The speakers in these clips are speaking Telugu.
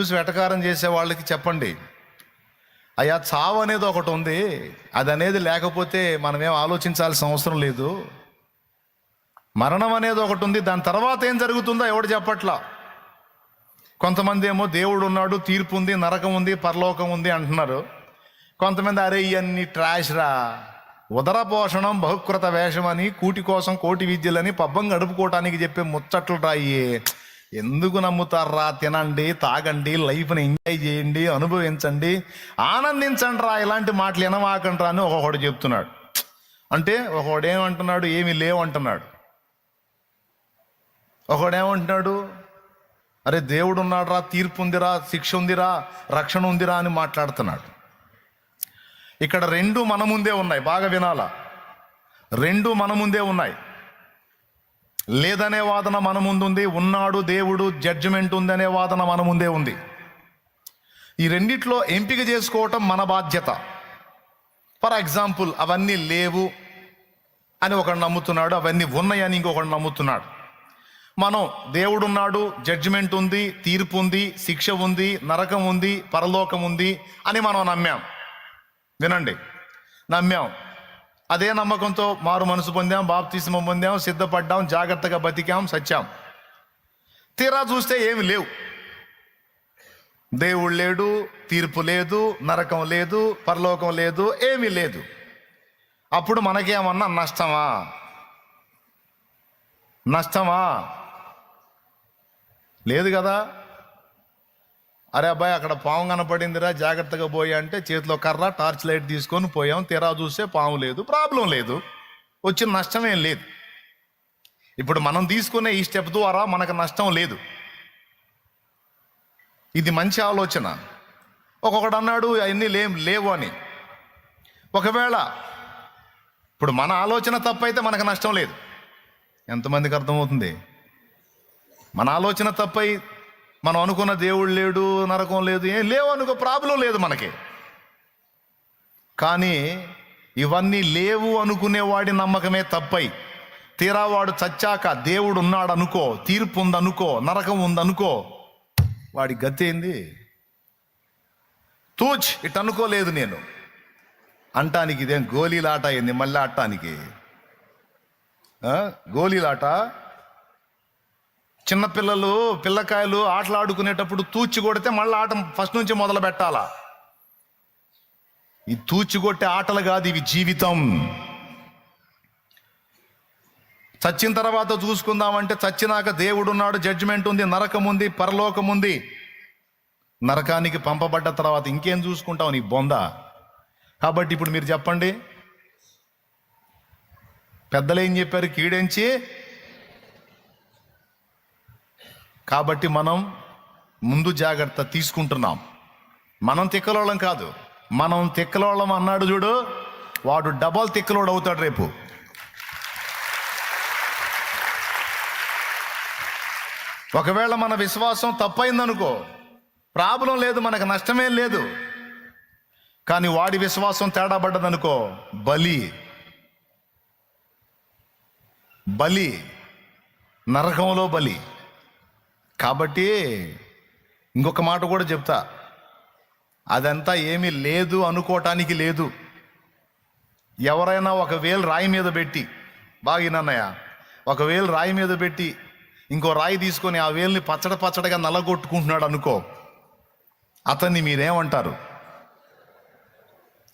చూసి వెటకారం చేసే వాళ్ళకి చెప్పండి. అయ్యా చావు అనేది ఒకటి ఉంది. అది అనేది లేకపోతే మనమేం ఆలోచించాల్సిన అవసరం లేదు. మరణం అనేది ఒకటి ఉంది. దాని తర్వాత ఏం జరుగుతుందో ఎవడు చెప్పట్లా? కొంతమంది ఏమో దేవుడు ఉన్నాడు తీర్పు ఉంది నరకం ఉంది పరలోకం ఉంది అంటున్నారు. కొంతమంది అరే ఇవన్నీ ట్రాష్ రా. ఉదర పోషణం బహుకృత వేషం అని కూటి కోసం కోటి విద్యలని పబ్బం గడుపుకోవటానికి చెప్పే ముచ్చట్లు రాయే ఎందుకు నమ్ముతారా తినండి తాగండి లైఫ్ని ఎంజాయ్ చేయండి అనుభవించండి ఆనందించండి రా ఇలాంటి మాటలు వినమాకండి రా అని ఒకడు చెప్తున్నాడు. అంటే ఒకడు ఏమంటున్నాడు? ఏమి లేవు అంటున్నాడు. ఒకడు ఏమంటున్నాడు? అరే దేవుడు ఉన్నాడురా తీర్పు ఉందిరా శిక్ష ఉందిరా రక్షణ ఉందిరా అని మాట్లాడుతున్నాడు. ఇక్కడ రెండు మన ముందే ఉన్నాయి బాగా వినాలా? రెండు మన ముందే ఉన్నాయి. లేదనే వాదన మన ముందుంది ఉన్నాడు దేవుడు జడ్జిమెంట్ ఉందనే వాదన మన ముందే ఉంది. ఈ రెండిట్లో ఎంపిక చేసుకోవటం మన బాధ్యత. ఫర్ ఎగ్జాంపుల్ అవన్నీ లేవు అని ఒకడు నమ్ముతున్నాడు అవన్నీ ఉన్నాయని ఇంకొకడు నమ్ముతున్నాడు. మనం దేవుడున్నాడు జడ్జిమెంట్ ఉంది తీర్పు ఉంది శిక్ష ఉంది నరకం ఉంది పరలోకం ఉంది అని మనం నమ్మాం. వినండి. నమ్మాం. అదే నమ్మకంతో మారు మనసు పొందాం బాప్తిస్మం పొందాం సిద్ధపడ్డాం జాగ్రత్తగా బతికాం సచ్చాం. తీరా చూస్తే ఏమి లేవు. దేవుడు లేడు తీర్పు లేదు నరకం లేదు పరలోకం లేదు ఏమీ లేదు. అప్పుడు మనకేమన్నా నష్టమా? నష్టమా? లేదు కదా. అరే అబ్బాయి అక్కడ పాము కనపడిందిరా జాగ్రత్తగా పోయి అంటే చేతిలో కర్ర టార్చ్ లైట్ తీసుకొని పోయాం. తీరా చూస్తే పాము లేదు ప్రాబ్లం లేదు. వచ్చిన నష్టమేం లేదు. ఇప్పుడు మనం తీసుకునే ఈ స్టెప్ ద్వారా మనకు నష్టం లేదు. ఇది మంచి ఆలోచన. ఒక్కొక్కడు అన్నాడు అవన్నీ లేం లేవు అని. ఒకవేళ ఇప్పుడు మన ఆలోచన తప్పైతే మనకు నష్టం లేదు. ఎంతమందికి అర్థమవుతుంది? మన ఆలోచన తప్పై మనం అనుకున్న దేవుడు లేడు నరకం లేదు ఏం లేవు అనుకో ప్రాబ్లం లేదు మనకి. కానీ ఇవన్నీ లేవు అనుకునేవాడి నమ్మకమే తప్పై. తీరా వాడు చచ్చాక దేవుడు ఉన్నాడు అనుకో తీర్పు ఉందనుకో నరకం ఉందనుకో వాడి గతి ఏంది? తూచ్ ఇట్ అనుకోలేదు నేను. అంటానికి ఇదేం గోళీలాట అయింది మళ్ళీ ఆడటానికి? గోళీలాట చిన్నపిల్లలు పిల్లకాయలు ఆటలు ఆడుకునేటప్పుడు తూచి కొడితే మళ్ళీ ఆట ఫస్ట్ నుంచి మొదలు పెట్టాలా? ఈ తూచి కొట్టే ఆటలు కాదు ఇవి జీవితం. చచ్చిన తర్వాత చూసుకుందామంటే చచ్చినాక దేవుడు ఉన్నాడు జడ్జిమెంట్ ఉంది నరకం ఉంది పరలోకం ఉంది. నరకానికి పంపబడ్డ తర్వాత ఇంకేం చూసుకుంటావు నీ బొంద? కాబట్టి ఇప్పుడు మీరు చెప్పండి. పెద్దలు ఏం చెప్పారు? కీడెంచి కాబట్టి మనం ముందు జాగ్రత్త తీసుకుంటున్నాం. మనం తిక్కలోళం కాదు. మనం తిక్కలోళ్ళం అన్నాడు చూడు వాడు డబల్ తిక్కలోడు అవుతాడు రేపు. ఒకవేళ మన విశ్వాసం తప్పైందనుకో ప్రాబ్లం లేదు మనకు నష్టమేం లేదు. కానీ వాడి విశ్వాసం తేడా పడ్డదనుకో బలి. బలి. నరకంలో బలి. కాబట్టి ఇంకొక మాట కూడా చెప్తా. అదంతా ఏమీ లేదు అనుకోవటానికి లేదు. ఎవరైనా ఒకవేళ రాయి మీద పెట్టి బాగినన్నయ్య ఒకవేళ రాయి మీద పెట్టి ఇంకో రాయి తీసుకొని ఆ వేల్ని పచ్చడ పచ్చడగా నల్లగొట్టుకుంటున్నాడు అనుకో అతన్ని మీరేమంటారు?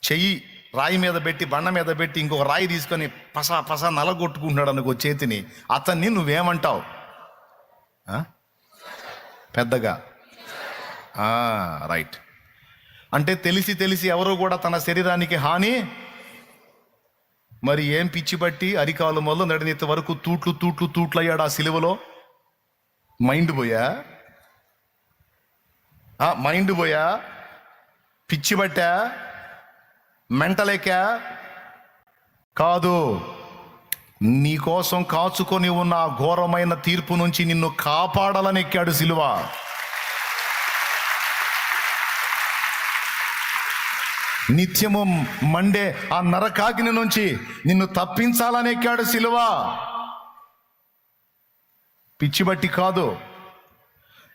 చెయ్యి రాయి మీద పెట్టి బండ మీద పెట్టి ఇంకొక రాయి తీసుకొని పసా పసా నలగొట్టుకుంటున్నాడు అనుకో చేతిని అతన్ని నువ్వేమంటావు? పెద్దగా. రైట్. అంటే తెలిసి తెలిసి ఎవరు కూడా తన శరీరానికి హాని మరి ఏం పిచ్చి బట్టి అరికాలు మొదలు నడినెత్తి వరకు తూట్లు తూట్లు తూట్లు అయ్యాడు ఆ సిలువలో? మైండ్ పోయా? మైండ్ పోయా? పిచ్చి బట్టా మెంటలేకా కాదు. నీ కోసం కాచుకొని ఉన్న ఆ ఘోరమైన తీర్పు నుంచి నిన్ను కాపాడాలని ఎక్కాడు సిలువ. నిత్యము మండే ఆ నరకాగ్ని నుంచి నిన్ను తప్పించాలని ఎక్కాడు సిలువ. పిచ్చి బట్టి కాదు.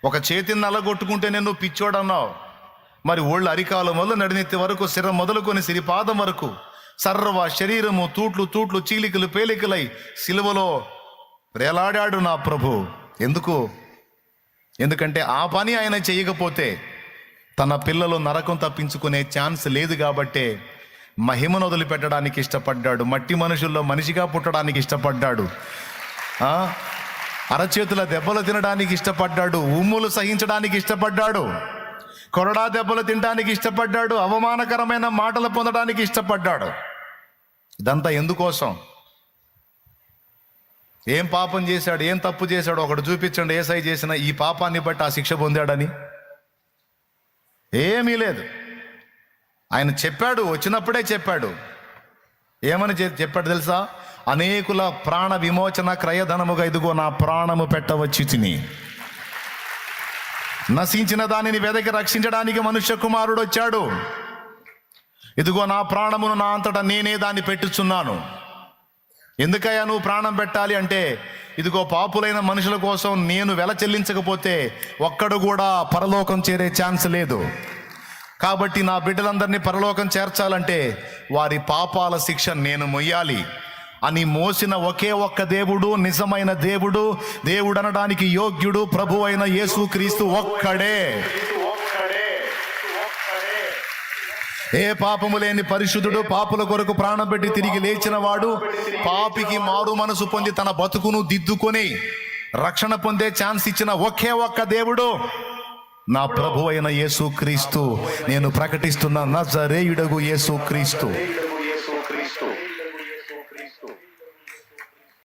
ఒక చేతిని నలగొట్టుకుంటే నేను పిచ్చోడన్నావు. మరి ఒళ్ళు అరికాలు మొదలు నడినెత్తి వరకు శిర మొదలుకొని సిరిపాదం వరకు. సర్వ శరీరము తూట్లు తూట్లు చీలికలు పేలికలై సిలువలో వేలాడాడు నా ప్రభు. ఎందుకు? ఎందుకంటే ఆ పని ఆయన చేయకపోతే తన పిల్లలు నరకం తప్పించుకునే ఛాన్స్ లేదు కాబట్టే మహిమను వదిలిపెట్టడానికి ఇష్టపడ్డాడు. మట్టి మనుషుల్లో మనిషిగా పుట్టడానికి ఇష్టపడ్డాడు. అరచేతుల దెబ్బలు తినడానికి ఇష్టపడ్డాడు. ఉమ్ములు సహించడానికి ఇష్టపడ్డాడు. కొరడా దెబ్బలు తినడానికి ఇష్టపడ్డాడు అవమానకరమైన మాటలు పొందడానికి ఇష్టపడ్డాడు. ఇదంతా ఎందుకోసం? ఏం పాపం చేశాడు ఏం తప్పు చేశాడు? ఒకడు చూపించండి ఏసై చేసిన ఈ పాపాన్ని బట్టి ఆ శిక్ష పొందాడని. ఏమీ లేదు. ఆయన చెప్పాడు వచ్చినప్పుడే చెప్పాడు. ఏమని చెప్పాడు తెలుసా? అనేకుల ప్రాణ విమోచన క్రయధనముగా ఇదిగో నా ప్రాణము పెట్టవచ్చి తిని. నశించిన దానిని వెదకి రక్షించడానికి మనుష్య కుమారుడు వచ్చాడు. ఇదిగో నా ప్రాణమును నా అంతటా నేనే దాన్ని పెట్టుచున్నాను. ఎందుకయ్యా నువ్వు ప్రాణం పెట్టాలి అంటే ఇదిగో పాపులైన మనుషుల కోసం నేను వెల చెల్లించకపోతే ఒక్కడు కూడా పరలోకం చేరే ఛాన్స్ లేదు. కాబట్టి నా బిడ్డలందరినీ పరలోకం చేర్చాలంటే వారి పాపాల శిక్ష నేను మొయ్యాలి. అని మోసిన ఒకే ఒక్క దేవుడు నిజమైన దేవుడు దేవుడు అనడానికి యోగ్యుడు ప్రభు అయిన యేసుక్రీస్తు ఒక్కడే. ఏ పాపము లేని పరిశుద్ధుడు పాపుల కొరకు ప్రాణం పెట్టి తిరిగి లేచిన వాడు పాపికి మారు మనసు పొంది తన బతుకును దిద్దుకొని రక్షణ పొందే ఛాన్స్ ఇచ్చిన ఒకే ఒక్క దేవుడు నా ప్రభు అయిన యేసు క్రీస్తు. నేను ప్రకటిస్తున్న నజరేయుడగు యేసు క్రీస్తు.